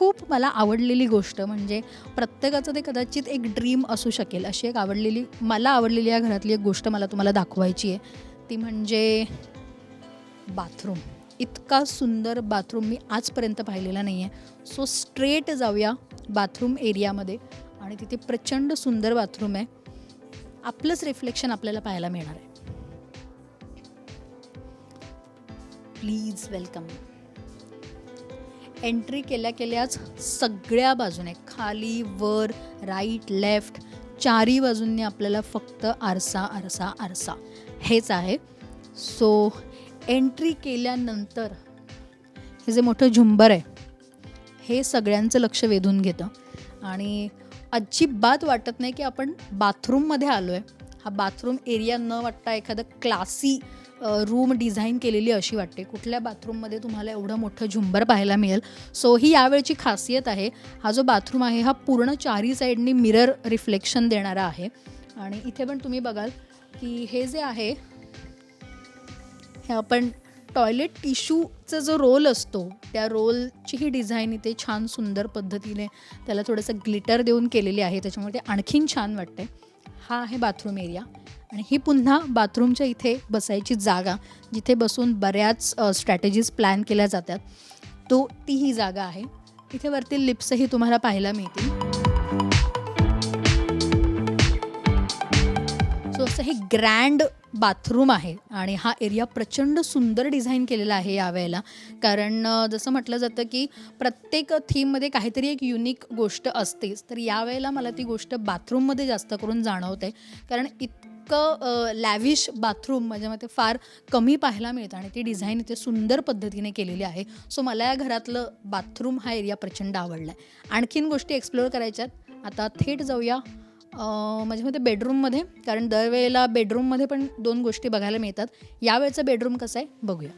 खूप मला आवडलेली गोष्ट म्हणजे प्रत्येकाचं ते कदाचित एक ड्रीम असू शकेल. अशी एक आवडलेली मला आवडलेली या घरातली एक गोष्ट मला तुम्हाला दाखवायची आहे. ती म्हणजे बाथरूम इतका सुंदर बाथरूम मी आजपर्यंत पाहिलेला नाही आहे सो स्ट्रेट जाऊया बाथरूम एरियामध्ये आणि तिथे प्रचंड सुंदर बाथरूम आहे. आपलंच रिफ्लेक्शन आपल्याला पाहायला मिळणार आहे. प्लीज वेलकम एंट्री केल्या केल्याच सगळ्या बाजूने खाली वर राईट लेफ्ट चारी बाजूंनी आपल्याला फक्त आरसा आरसा आरसा. हेच आहे. सो एंट्री केल्यानंतर हे जे मोठं झुंबर आहे हे सगळ्यांचं लक्ष वेधून घेतं. आणि अजिबात वाटत नाही की आपण बाथरूममध्ये आलो आहे हा बाथरूम एरिया न वाटता एखादं क्लासी रूम डिझाईन केलेली अशी वाटते. कुठल्या बाथरूममध्ये तुम्हाला एवढं मोठं झुंबर पाहायला मिळेल? सो ही यावेळची खासियत आहे. हा जो बाथरूम आहे हा पूर्ण चारी साईडनी मिरर रिफ्लेक्शन देणारा आहे. आणि इथे पण तुम्ही बघाल की हे जे आहे हे आपण टॉयलेट टिश्यूचा जो रोल असतो त्या रोलची ही डिझाईन इथे छान सुंदर पद्धतीने त्याला थोडंसं ग्लिटर देऊन केलेली आहे. त्याच्यामुळे ते आणखीन छान वाटते हा आहे बाथरूम एरिया. आणि ही पुन्हा बाथरूमच्या इथे बसायची जागा जिथे बसून बऱ्याच स्ट्रॅटेजीज प्लॅन केल्या जातात. तो ती ही जागा आहे. इथे वरती लिप्सही तुम्हाला पाहायला मिळतील. सो असं हे ग्रँड बाथरूम आहे आणि हा एरिया प्रचंड सुंदर डिझाईन केलेला आहे यावेळेला कारण जसं म्हटलं जातं की प्रत्येक थीममध्ये काहीतरी एक युनिक गोष्ट असतेच. तर यावेळेला मला ती गोष्ट बाथरूममध्ये जास्त करून जाणवते. कारण इतकं लॅविश बाथरूम माझ्या मते फार कमी पाहायला मिळतं आणि ती डिझाईन इथे सुंदर पद्धतीने केलेली आहे. सो मला या घरातलं बाथरूम हा एरिया प्रचंड आवडला आहे आणखीन गोष्टी एक्सप्लोअर करायच्यात. आता थेट जाऊया माझ्या मते बेडरूममध्ये कारण दरवेळेला बेडरूममध्ये पण दोन गोष्टी बघायला मिळतात. यावेळचं बेडरूम कसं आहे? बघूया.